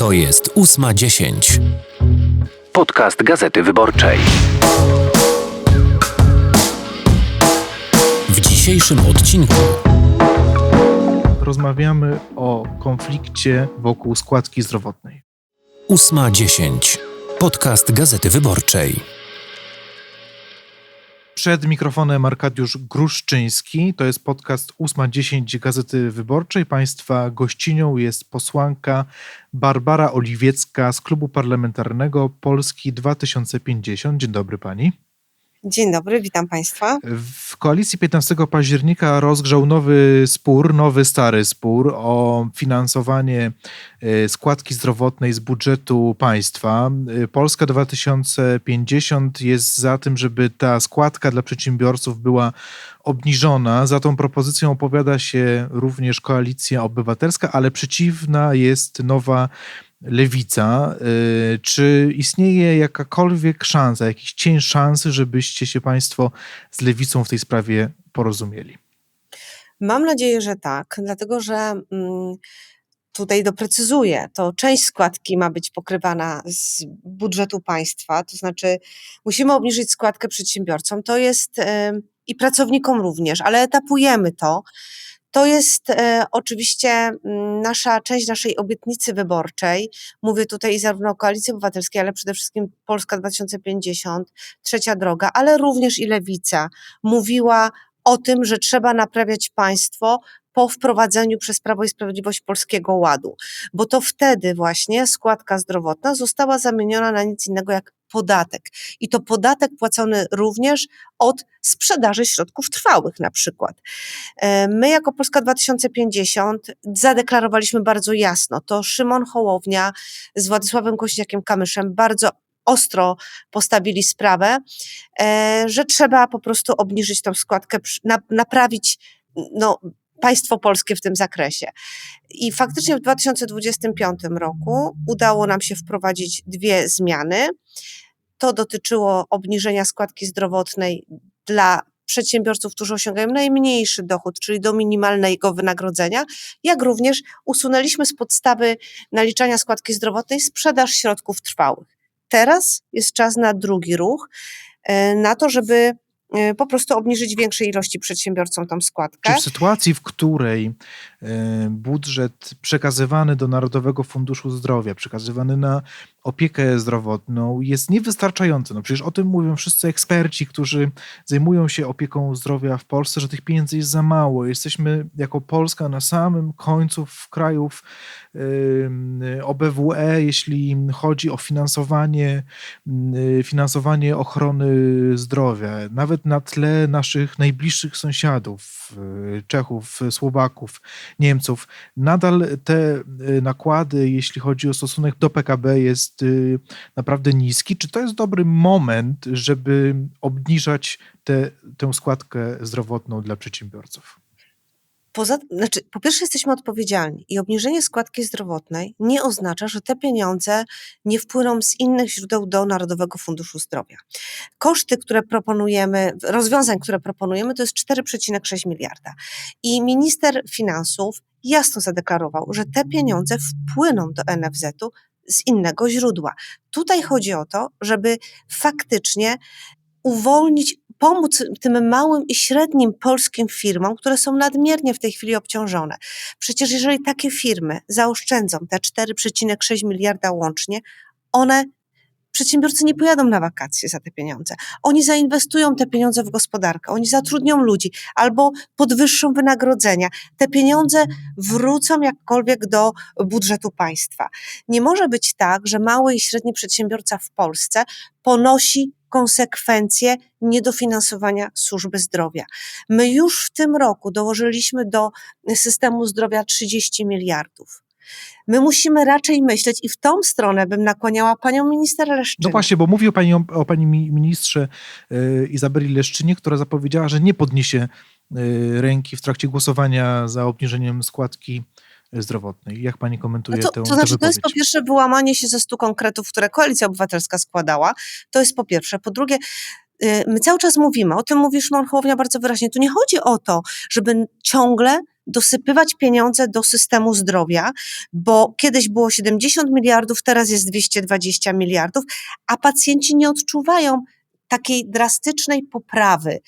To jest ósma dziesięć. Podcast Gazety Wyborczej. W dzisiejszym odcinku rozmawiamy o konflikcie wokół składki zdrowotnej. ósma dziesięć. Podcast Gazety Wyborczej. Przed mikrofonem Arkadiusz Gruszczyński. To jest podcast 8.10 Gazety Wyborczej. Państwa gościnią jest posłanka Barbara Oliwiecka z Klubu Parlamentarnego Polski 2050. Dzień dobry pani. Dzień dobry, witam Państwa. W koalicji 15 października rozgrzał nowy spór, nowy stary spór o finansowanie e, składki zdrowotnej z budżetu państwa. E, Polska 2050 jest za tym, żeby ta składka dla przedsiębiorców była obniżona. Za tą propozycją opowiada się również koalicja obywatelska, ale przeciwna jest nowa lewica. Y, czy istnieje jakakolwiek szansa, jakiś cień szansy, żebyście się Państwo z lewicą w tej sprawie porozumieli? Mam nadzieję, że tak, dlatego że mm, tutaj doprecyzuję, to część składki ma być pokrywana z budżetu państwa, to znaczy musimy obniżyć składkę przedsiębiorcom, to jest i pracownikom również, ale etapujemy to. To jest e, oczywiście mm, nasza część naszej obietnicy wyborczej. Mówię tutaj zarówno o Koalicji Obywatelskiej, ale przede wszystkim Polska 2050, Trzecia Droga, ale również i Lewica mówiła o tym, że trzeba naprawiać państwo po wprowadzeniu przez Prawo i Sprawiedliwość Polskiego Ładu, bo to wtedy właśnie składka zdrowotna została zamieniona na nic innego jak podatek. I to podatek płacony również od sprzedaży środków trwałych na przykład. E, my jako Polska 2050 zadeklarowaliśmy bardzo jasno, to Szymon Hołownia z Władysławem Kośniakiem-Kamyszem bardzo ostro postawili sprawę, e, że trzeba po prostu obniżyć tą składkę, naprawić no, państwo polskie w tym zakresie. I faktycznie w 2025 roku udało nam się wprowadzić dwie zmiany. To dotyczyło obniżenia składki zdrowotnej dla przedsiębiorców, którzy osiągają najmniejszy dochód, czyli do minimalnego wynagrodzenia, jak również usunęliśmy z podstawy naliczania składki zdrowotnej sprzedaż środków trwałych. Teraz jest czas na drugi ruch, e, na to, żeby po prostu obniżyć większej ilości przedsiębiorcom tą składkę. Czy w sytuacji, w której e, budżet przekazywany do Narodowego Funduszu Zdrowia, przekazywany na opiekę zdrowotną jest niewystarczający. No przecież o tym mówią wszyscy eksperci, którzy zajmują się opieką zdrowia w Polsce, że tych pieniędzy jest za mało. Jesteśmy jako Polska na samym końcu w krajów OBWE, jeśli chodzi o finansowanie, finansowanie ochrony zdrowia. Nawet na tle naszych najbliższych sąsiadów, Czechów, Słowaków, Niemców, nadal te y, nakłady, jeśli chodzi o stosunek do PKB, jest y, naprawdę niski. Czy to jest dobry moment, żeby obniżać te, tę składkę zdrowotną dla przedsiębiorców? Poza, znaczy, po pierwsze, jesteśmy odpowiedzialni i obniżenie składki zdrowotnej nie oznacza, że te pieniądze nie wpłyną z innych źródeł do Narodowego Funduszu Zdrowia. Koszty, które proponujemy, rozwiązań, które proponujemy, to jest 4,6 miliarda. I minister finansów jasno zadeklarował, że te pieniądze wpłyną do NFZ-u z innego źródła. Tutaj chodzi o to, żeby faktycznie uwolnić, pomóc tym małym i średnim polskim firmom, które są nadmiernie w tej chwili obciążone. Przecież jeżeli takie firmy zaoszczędzą te 4,6 miliarda łącznie, one Przedsiębiorcy nie pojadą na wakacje za te pieniądze. Oni zainwestują te pieniądze w gospodarkę, oni zatrudnią ludzi albo podwyższą wynagrodzenia. Te pieniądze wrócą jakkolwiek do budżetu państwa. Nie może być tak, że mały i średni przedsiębiorca w Polsce ponosi konsekwencje niedofinansowania służby zdrowia. My już w tym roku dołożyliśmy do systemu zdrowia 30 miliardów. My musimy raczej myśleć i w tą stronę bym nakłaniała panią minister Leszczynę. No właśnie, bo mówi o pani, o pani ministrze y, Izabeli Leszczynie, która zapowiedziała, że nie podniesie y, ręki w trakcie głosowania za obniżeniem składki zdrowotnej. Jak pani komentuje no to, tę To znaczy, to jest po pierwsze wyłamanie się ze stu konkretów, które Koalicja Obywatelska składała. To jest po pierwsze. Po drugie, y, my cały czas mówimy, o tym mówi Szymon Hołownia bardzo wyraźnie, tu nie chodzi o to, żeby ciągle dosypywać pieniądze do systemu zdrowia, bo kiedyś było 70 miliardów, teraz jest 220 miliardów, a pacjenci nie odczuwają takiej drastycznej poprawy.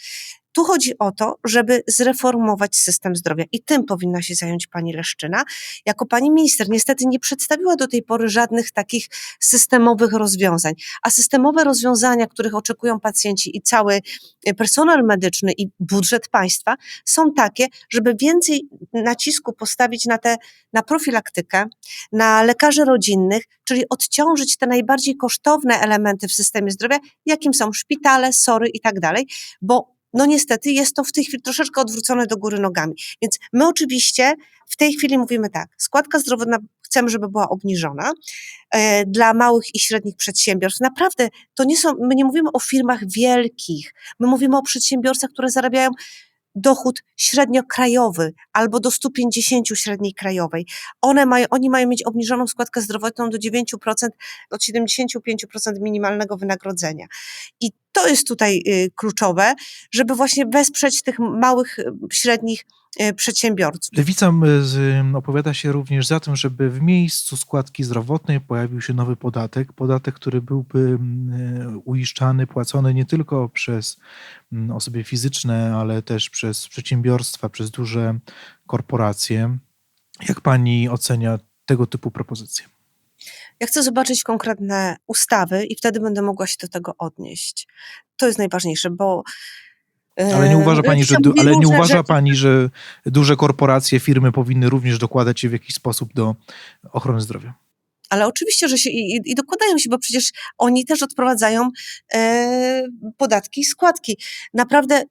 Tu chodzi o to, żeby zreformować system zdrowia i tym powinna się zająć pani Leszczyna. Jako pani minister niestety nie przedstawiła do tej pory żadnych takich systemowych rozwiązań, a systemowe rozwiązania, których oczekują pacjenci i cały e, personel medyczny i budżet państwa są takie, żeby więcej nacisku postawić na te, na profilaktykę, na lekarzy rodzinnych, czyli odciążyć te najbardziej kosztowne elementy w systemie zdrowia, jakim są szpitale, sory i tak dalej, bo no niestety jest to w tej chwili troszeczkę odwrócone do góry nogami. Więc my oczywiście w tej chwili mówimy tak, składka zdrowotna chcemy, żeby była obniżona e, dla małych i średnich przedsiębiorstw. Naprawdę to nie są, my nie mówimy o firmach wielkich, my mówimy o przedsiębiorstwach, które zarabiają dochód średniokrajowy albo do 150 średniej krajowej. One mają, oni mają mieć obniżoną składkę zdrowotną do 9%, od 75% minimalnego wynagrodzenia. I to jest tutaj y, kluczowe, żeby właśnie wesprzeć tych małych, y, średnich y, przedsiębiorców. Lewica opowiada się również za tym, żeby w miejscu składki zdrowotnej pojawił się nowy podatek. Podatek, który byłby m, e, uiszczany, płacony nie tylko przez m, osoby fizyczne, ale też przez przedsiębiorstwa, przez duże korporacje. Jak pani ocenia tego typu propozycje? Ja chcę zobaczyć konkretne ustawy i wtedy będę mogła się do tego odnieść. To jest najważniejsze, bo. Ale nie e, uważa pani, że, du- ale nie uważa pani, że duże korporacje, firmy powinny również dokładać się w jakiś sposób do ochrony zdrowia? Ale oczywiście, że się i, i- i dokładają się, bo przecież oni też odprowadzają e, podatki i składki. Naprawdę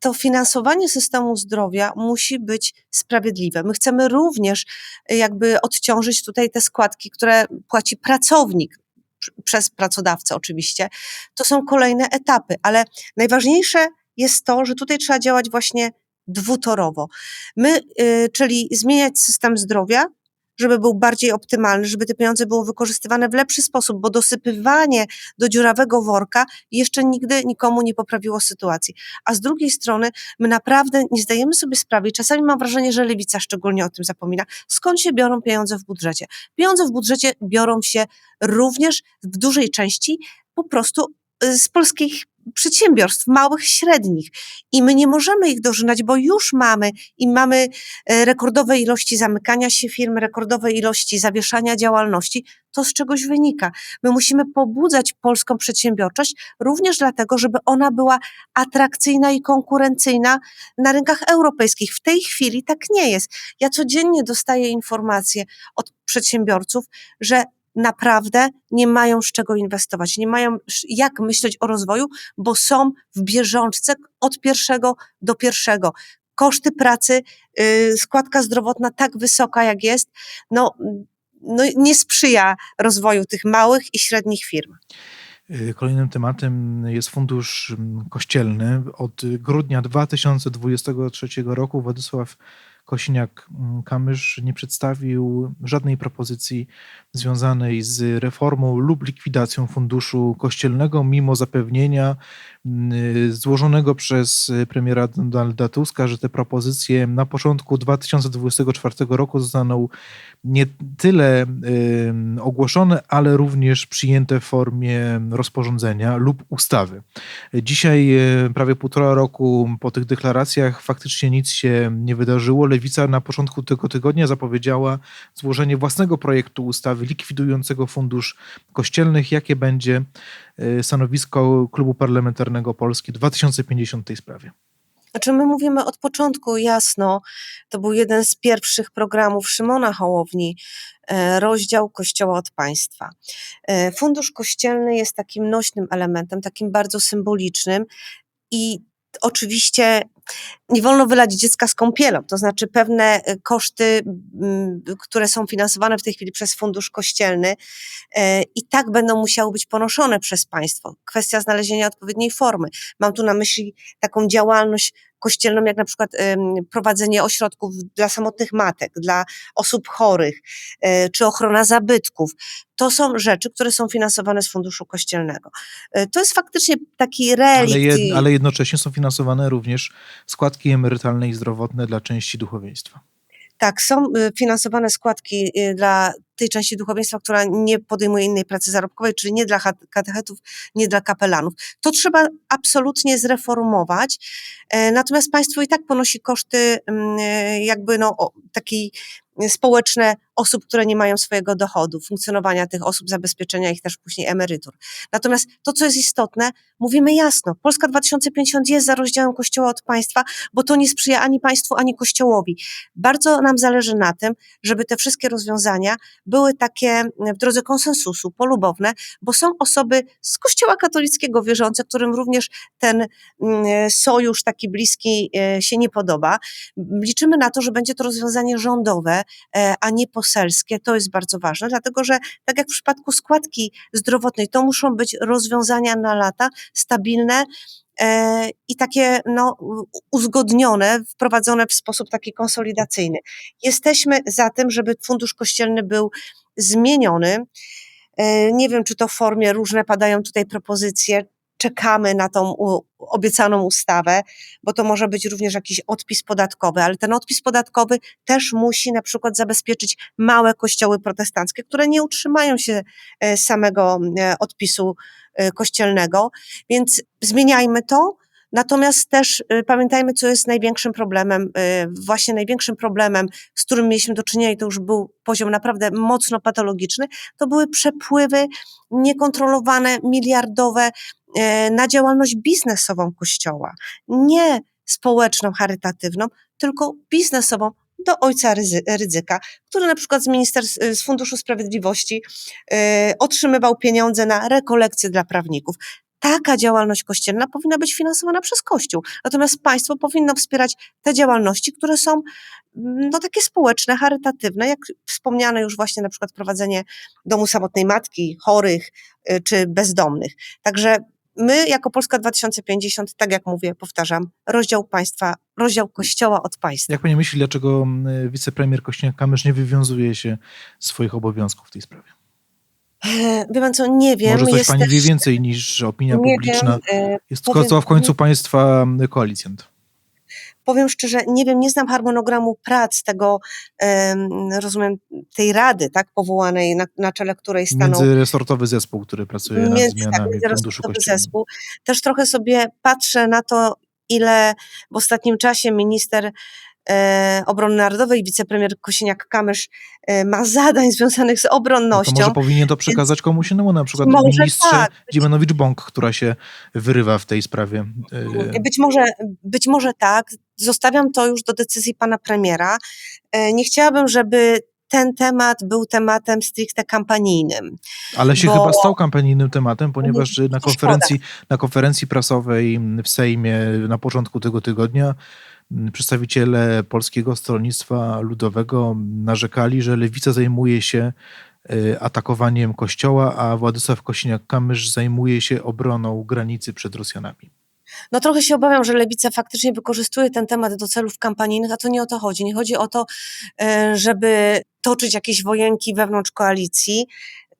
to finansowanie systemu zdrowia musi być sprawiedliwe. My chcemy również e, jakby odciążyć tutaj te składki, które płaci pracownik pr- przez pracodawcę oczywiście. To są kolejne etapy, ale najważniejsze jest to, że tutaj trzeba działać właśnie dwutorowo. My, y, czyli zmieniać system zdrowia, żeby był bardziej optymalny, żeby te pieniądze było wykorzystywane w lepszy sposób, bo dosypywanie do dziurawego worka jeszcze nigdy nikomu nie poprawiło sytuacji. A z drugiej strony my naprawdę nie zdajemy sobie sprawy i czasami mam wrażenie, że lewica szczególnie o tym zapomina, skąd się biorą pieniądze w budżecie. Pieniądze w budżecie biorą się również w dużej części po prostu y, z polskich przedsiębiorstw, małych, średnich. I my nie możemy ich dożynać, bo już mamy i mamy e, rekordowe ilości zamykania się firm, rekordowe ilości zawieszania działalności, to z czegoś wynika. My musimy pobudzać polską przedsiębiorczość również dlatego, żeby ona była atrakcyjna i konkurencyjna na rynkach europejskich. W tej chwili tak nie jest. Ja codziennie dostaję informacje od przedsiębiorców, że naprawdę nie mają z czego inwestować, nie mają jak myśleć o rozwoju, bo są w bieżączce od pierwszego do pierwszego. Koszty pracy, yy, składka zdrowotna tak wysoka jak jest, no, no nie sprzyja rozwoju tych małych i średnich firm. Y, Kolejnym tematem jest fundusz mm, kościelny. Od grudnia 2023 roku Władysław Kosiniak-Kamysz nie przedstawił żadnej propozycji związanej z reformą lub likwidacją funduszu kościelnego, mimo zapewnienia mm, złożonego przez premiera Donalda Tuska, że te propozycje na początku 2024 roku zostaną nie tyle ym, ogłoszone, ale również przyjęte w formie rozporządzenia lub ustawy. Dzisiaj, prawie półtora roku po tych deklaracjach, faktycznie nic się nie wydarzyło. Lewica na początku tego tygodnia zapowiedziała złożenie własnego projektu ustawy likwidującego fundusz kościelnych. Jakie będzie stanowisko Klubu Parlamentarnego Polski 2050 w tej sprawie? Znaczy my mówimy od początku jasno, to był jeden z pierwszych programów Szymona Hołowni, e, rozdział Kościoła od państwa. E, Fundusz kościelny jest takim nośnym elementem, takim bardzo symbolicznym i oczywiście nie wolno wylać dziecka z kąpielą, to znaczy pewne e, koszty, m, które są finansowane w tej chwili przez Fundusz Kościelny e, i tak będą musiały być ponoszone przez państwo. Kwestia znalezienia odpowiedniej formy. Mam tu na myśli taką działalność kościelną, jak na przykład prowadzenie ośrodków dla samotnych matek, dla osób chorych, e, czy ochrona zabytków. To są rzeczy, które są finansowane z Funduszu Kościelnego. E, To jest faktycznie taki relikt. Ale, jed, ale jednocześnie są finansowane również składki emerytalne i zdrowotne dla części duchowieństwa. Tak, są y, finansowane składki y, dla tej części duchowieństwa, która nie podejmuje innej pracy zarobkowej, czyli nie dla katechetów, nie dla kapelanów. To trzeba absolutnie zreformować. E, Natomiast państwo i tak ponosi koszty mm, e, jakby no, takiej społeczne osób, które nie mają swojego dochodu, funkcjonowania tych osób, zabezpieczenia ich też później emerytur. Natomiast to, co jest istotne, mówimy jasno, Polska 2050 jest za rozdziałem Kościoła od państwa, bo to nie sprzyja ani państwu, ani Kościołowi. Bardzo nam zależy na tym, żeby te wszystkie rozwiązania były takie w drodze konsensusu, polubowne, bo są osoby z Kościoła katolickiego wierzące, którym również ten mm, sojusz taki bliski e, się nie podoba. Liczymy na to, że będzie to rozwiązanie rządowe, e, a nie poselskie. To jest bardzo ważne, dlatego że tak jak w przypadku składki zdrowotnej, to muszą być rozwiązania na lata, stabilne, e, i takie no, uzgodnione, wprowadzone w sposób taki konsolidacyjny. Jesteśmy za tym, żeby fundusz kościelny był zmieniony. E, Nie wiem, czy to w formie różne padają tutaj propozycje. Czekamy na tą obiecaną ustawę, bo to może być również jakiś odpis podatkowy, ale ten odpis podatkowy też musi na przykład zabezpieczyć małe kościoły protestanckie, które nie utrzymają się e, samego e, odpisu e, kościelnego, więc zmieniajmy to. Natomiast też pamiętajmy, co jest największym problemem, właśnie największym problemem, z którym mieliśmy do czynienia i to już był poziom naprawdę mocno patologiczny, to były przepływy niekontrolowane, miliardowe na działalność biznesową Kościoła. Nie społeczną, charytatywną, tylko biznesową do ojca Ryzy- Rydzyka, który na przykład z, ministerstw, z Funduszu Sprawiedliwości e, otrzymywał pieniądze na rekolekcje dla prawników taka działalność kościelna powinna być finansowana przez Kościół. Natomiast państwo powinno wspierać te działalności, które są mm, no, takie społeczne, charytatywne, jak wspomniane już właśnie na przykład prowadzenie domu samotnej matki, chorych y, czy bezdomnych. Także my jako Polska 2050, tak jak mówię, powtarzam, rozdział państwa, rozdział kościoła od państwa. Jak pani myśli, dlaczego mm, wicepremier Kośniak-Kamysz nie wywiązuje się z swoich obowiązków w tej sprawie? E, Wie pan co, nie wiem. Może coś pani wie więcej niż opinia nie publiczna. Wiem, e, Jest to w końcu państwa mm, koalicjant. Powiem szczerze, nie wiem, nie znam harmonogramu prac tego, em, rozumiem, tej rady, tak, powołanej, na, na czele której stanął Międzyresortowy zespół, który pracuje nad między- tak, zmianami funduszu międzyresortowy kościelnego. zespół. Też trochę sobie patrzę na to, ile w ostatnim czasie minister obrony narodowej, wicepremier Kosiniak-Kamysz e, ma zadań związanych z No to obronnością. może powinien to przekazać komuś innemu, na przykład Może ministrze tak. Dziemianowicz-Bąk, która się wyrywa w tej sprawie. Y, Być może, być może tak. Zostawiam to już do decyzji pana premiera. E, Nie chciałabym, żeby ten temat był tematem stricte kampanijnym. Ale się bo- chyba stał kampanijnym tematem, ponieważ na to konferencji, na konferencji prasowej w Sejmie na początku tego tygodnia przedstawiciele Polskiego Stronnictwa Ludowego narzekali, że lewica zajmuje się y, atakowaniem kościoła, a Władysław Kosiniak-Kamysz zajmuje się obroną granicy przed Rosjanami. No trochę się obawiam, że lewica faktycznie wykorzystuje ten temat do celów kampanijnych, a to nie o to chodzi. Nie chodzi o to, e, żeby toczyć jakieś wojenki wewnątrz koalicji.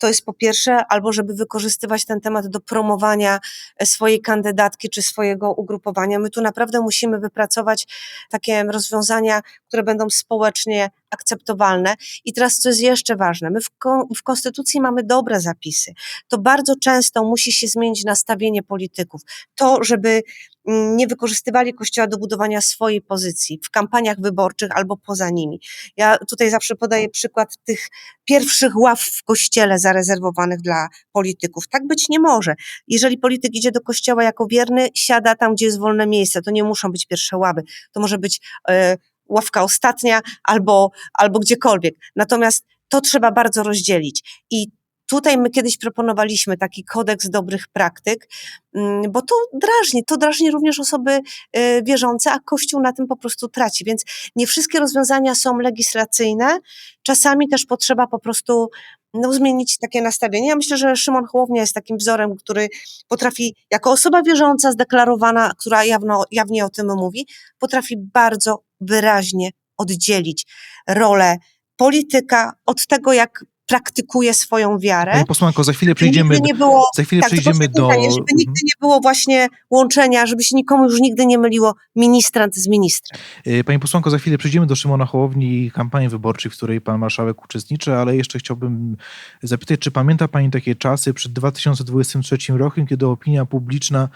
To jest po pierwsze, albo żeby wykorzystywać ten temat do promowania e, swojej kandydatki czy swojego ugrupowania. My tu naprawdę musimy wypracować takie rozwiązania, które będą społecznie akceptowalne. I teraz, co jest jeszcze ważne, my w, w Konstytucji mamy dobre zapisy. To bardzo często musi się zmienić nastawienie polityków. To, żeby nie wykorzystywali Kościoła do budowania swojej pozycji w kampaniach wyborczych albo poza nimi. Ja tutaj zawsze podaję przykład tych pierwszych ław w Kościele zarezerwowanych dla polityków. Tak być nie może. Jeżeli polityk idzie do Kościoła jako wierny, siada tam, gdzie jest wolne miejsce. To nie muszą być pierwsze ławy. To może być e, ławka ostatnia albo, albo gdziekolwiek. Natomiast to trzeba bardzo rozdzielić. I tutaj my kiedyś proponowaliśmy taki kodeks dobrych praktyk, mm, bo to drażni, to drażni również osoby y, wierzące, a Kościół na tym po prostu traci. Więc nie wszystkie rozwiązania są legislacyjne, czasami też potrzeba po prostu no, zmienić takie nastawienie. Ja myślę, że Szymon Hołownia jest takim wzorem, który potrafi, jako osoba wierząca, zdeklarowana, która jawno, jawnie o tym mówi, potrafi bardzo wyraźnie oddzielić rolę polityka od tego, jak praktykuje swoją wiarę. Pani posłanko, za chwilę przejdziemy, Nigdy nie było, za chwilę tak, do... zdanie, żeby nigdy nie było właśnie łączenia, żeby się nikomu już nigdy nie myliło ministrant z ministrem. Y, Pani posłanko, za chwilę przejdziemy do Szymona Hołowni i kampanii wyborczej, w której pan marszałek uczestniczy, ale jeszcze chciałbym zapytać, czy pamięta pani takie czasy przed 2023 rokiem, kiedy opinia publiczna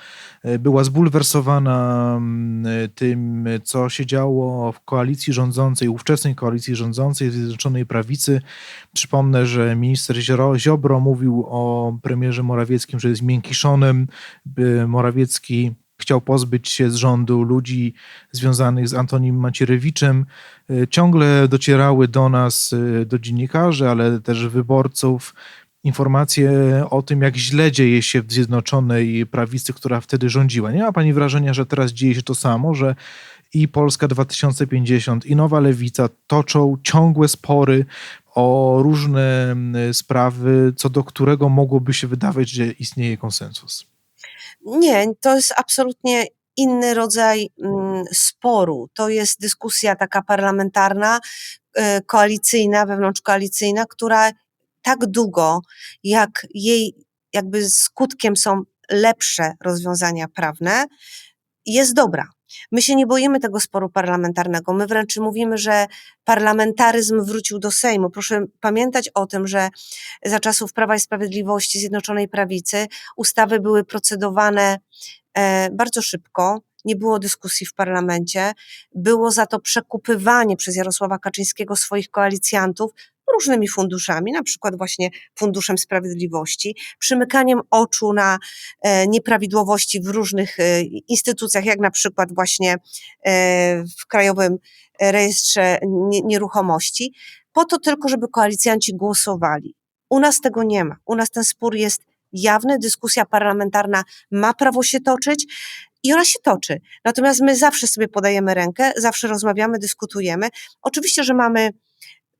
y, była zbulwersowana mm, tym, co się działo w koalicji rządzącej, ówczesnej koalicji rządzącej Zjednoczonej Prawicy. Przypomnę, że minister Ziobro mówił o premierze Morawieckim, że jest miękiszonem. by Morawiecki chciał pozbyć się z rządu ludzi związanych z Antonim Macierewiczem. Y, Ciągle docierały do nas, y, do dziennikarzy, ale też wyborców, informacje o tym, jak źle dzieje się w Zjednoczonej Prawicy, która wtedy rządziła. Nie ma pani wrażenia, że teraz dzieje się to samo, że i Polska 2050, i Nowa Lewica toczą ciągłe spory o różne sprawy, co do którego mogłoby się wydawać, że istnieje konsensus. Nie, to jest absolutnie inny rodzaj sporu. To jest dyskusja taka parlamentarna, e, koalicyjna, wewnątrzkoalicyjna, która tak długo, jak jej jakby skutkiem są lepsze rozwiązania prawne, jest dobra. My się nie boimy tego sporu parlamentarnego. My wręcz mówimy, że parlamentaryzm wrócił do Sejmu. Proszę pamiętać o tym, że za czasów Prawa i Sprawiedliwości, Zjednoczonej Prawicy, ustawy były procedowane e, bardzo szybko. Nie było dyskusji w parlamencie. Było za to przekupywanie przez Jarosława Kaczyńskiego swoich koalicjantów różnymi funduszami, na przykład właśnie Funduszem Sprawiedliwości, przymykaniem oczu na e, nieprawidłowości w różnych e, instytucjach, jak na przykład właśnie e, w Krajowym Rejestrze Nie- Nieruchomości, po to tylko, żeby koalicjanci głosowali. U nas tego nie ma. U nas ten spór jest jawny, dyskusja parlamentarna ma prawo się toczyć i ona się toczy. Natomiast my zawsze sobie podajemy rękę, zawsze rozmawiamy, dyskutujemy. Oczywiście, że mamy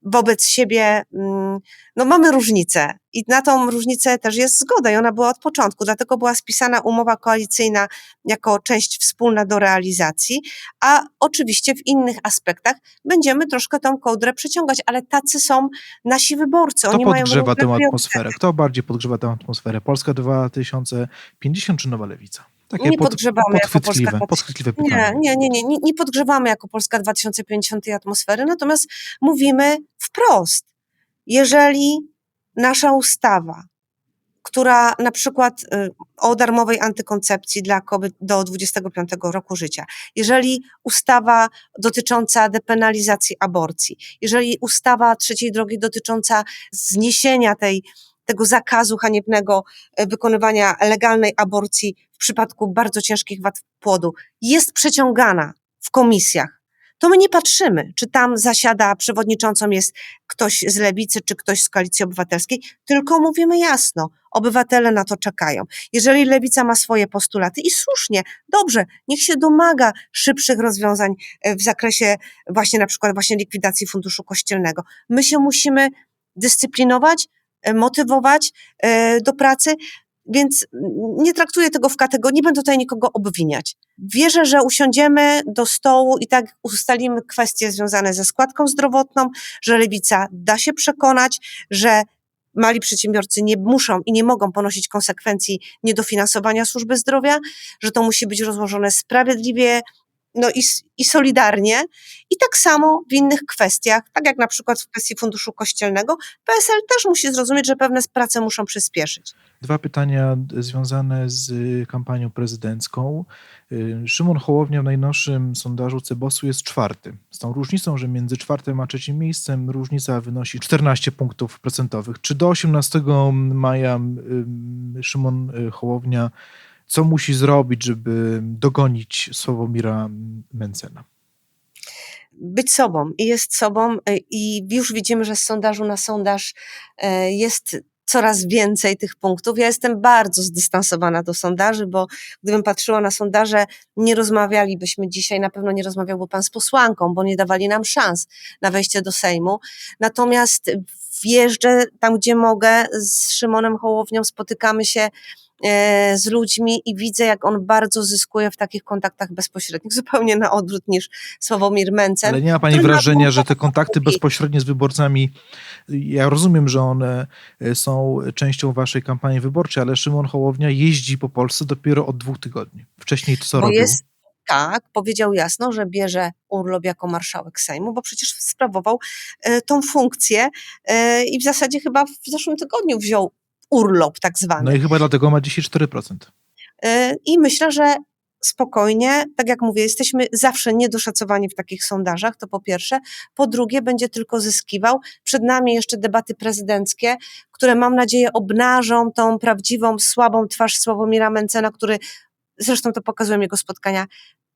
wobec siebie, mm, no mamy różnicę i na tą różnicę też jest zgoda i ona była od początku, dlatego była spisana umowa koalicyjna jako część wspólna do realizacji, a oczywiście w innych aspektach będziemy troszkę tą kołdrę przeciągać, ale tacy są nasi wyborcy. Kto Oni podgrzewa tę atmosferę? Kto bardziej podgrzewa tę atmosferę? Polska 2050 czy Nowa Lewica? Takie Nie podgrzewamy jako Polska podchwytliwe Nie, pytanie. nie, nie, nie, nie, nie podgrzewamy jako Polska 2050 tej atmosfery, natomiast mówimy wprost. Jeżeli nasza ustawa, która na przykład y, o darmowej antykoncepcji dla kobiet do 25 roku życia, jeżeli ustawa dotycząca depenalizacji aborcji, jeżeli ustawa trzeciej drogi dotycząca zniesienia tej, tego zakazu haniebnego e, wykonywania legalnej aborcji w przypadku bardzo ciężkich wad płodu jest przeciągana w komisjach, to my nie patrzymy, czy tam zasiada przewodniczącą jest ktoś z lewicy, czy ktoś z koalicji obywatelskiej, tylko mówimy jasno, obywatele na to czekają. Jeżeli lewica ma swoje postulaty i słusznie, dobrze, niech się domaga szybszych rozwiązań e, w zakresie właśnie na przykład właśnie likwidacji funduszu kościelnego. My się musimy dyscyplinować, motywować e, do pracy, więc nie traktuję tego w kategorii, nie będę tutaj nikogo obwiniać. Wierzę, że usiądziemy do stołu i tak ustalimy kwestie związane ze składką zdrowotną, że lewica da się przekonać, że mali przedsiębiorcy nie muszą i nie mogą ponosić konsekwencji niedofinansowania służby zdrowia, że to musi być rozłożone sprawiedliwie, no i, i solidarnie. I tak samo w innych kwestiach, tak jak na przykład w kwestii funduszu kościelnego, PSL też musi zrozumieć, że pewne prace muszą przyspieszyć. Dwa pytania związane z y, kampanią prezydencką. Y, Szymon Hołownia w najnowszym sondażu Cebosu jest czwarty. Z tą różnicą, że między czwartym a trzecim miejscem różnica wynosi 14 punktów procentowych. Czy do 18 maja ym, Szymon y, Hołownia co musi zrobić, żeby dogonić Sławomira Mencena? być sobą i jest sobą y, i już widzimy, że z sondażu na sondaż e, jest coraz więcej tych punktów. Ja jestem bardzo zdystansowana do sondaży, bo gdybym patrzyła na sondaże, nie rozmawialibyśmy dzisiaj, na pewno nie rozmawiałby pan z posłanką, bo nie dawali nam szans na wejście do Sejmu. Natomiast wjeżdżę tam, gdzie mogę, z Szymonem Hołownią spotykamy się e, z ludźmi i widzę, jak on bardzo zyskuje w takich kontaktach bezpośrednich, zupełnie na odwrót niż Sławomir Mencen. Ale nie ma pani wrażenia, że te kontakty bezpośrednie z wyborcami, ja rozumiem, że one e, są częścią waszej kampanii wyborczej, ale Szymon Hołownia jeździ po Polsce dopiero od dwóch tygodni. Wcześniej co Bo robił? jest tak, powiedział jasno, że bierze urlop jako marszałek Sejmu, bo przecież sprawował e, tą funkcję e, i w zasadzie chyba w zeszłym tygodniu wziął urlop tak zwany. No i chyba dlatego ma dzisiaj 4%. E, I myślę, że spokojnie, tak jak mówię, jesteśmy zawsze niedoszacowani w takich sondażach, to po pierwsze. Po drugie, będzie tylko zyskiwał. Przed nami jeszcze debaty prezydenckie, które mam nadzieję obnażą tą prawdziwą, słabą twarz Sławomira Mencena, który, zresztą to pokazują jego spotkania,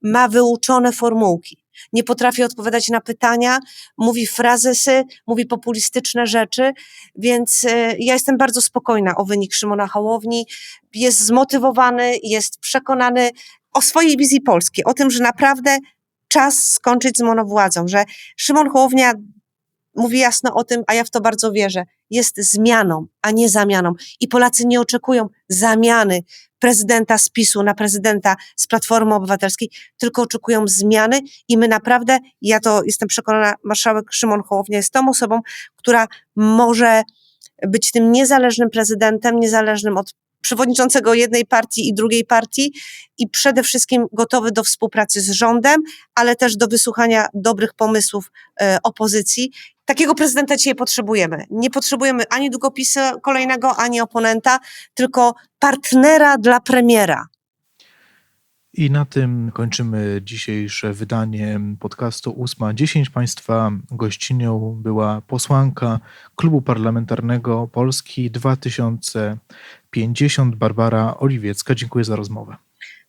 ma wyuczone formułki. Nie potrafi odpowiadać na pytania, mówi frazesy, mówi populistyczne rzeczy, więc e, ja jestem bardzo spokojna o wynik Szymona Hołowni. Jest zmotywowany, jest przekonany o swojej wizji Polski, o tym, że naprawdę czas skończyć z monowładzą, że Szymon Hołownia mówi jasno o tym, a ja w to bardzo wierzę, jest zmianą, a nie zamianą. I Polacy nie oczekują zamiany prezydenta z PiSu na prezydenta z Platformy Obywatelskiej, tylko oczekują zmiany i my naprawdę, ja to jestem przekonana, marszałek Szymon Hołownia jest tą osobą, która może być tym niezależnym prezydentem, niezależnym od przewodniczącego jednej partii i drugiej partii i przede wszystkim gotowy do współpracy z rządem, ale też do wysłuchania dobrych pomysłów e, opozycji. Takiego prezydenta dzisiaj potrzebujemy. Nie potrzebujemy ani długopisu kolejnego, ani oponenta, tylko partnera dla premiera. I na tym kończymy dzisiejsze wydanie podcastu 8.10. Państwa gościnią była posłanka Klubu Parlamentarnego Polski 2050 Barbara Oliwiecka. Dziękuję za rozmowę.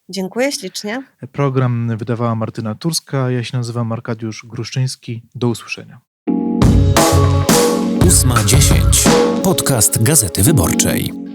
Dziękuję ślicznie. Program wydawała Martyna Turska, ja się nazywam Arkadiusz Gruszczyński. Do usłyszenia. 8.10. Podcast Gazety Wyborczej.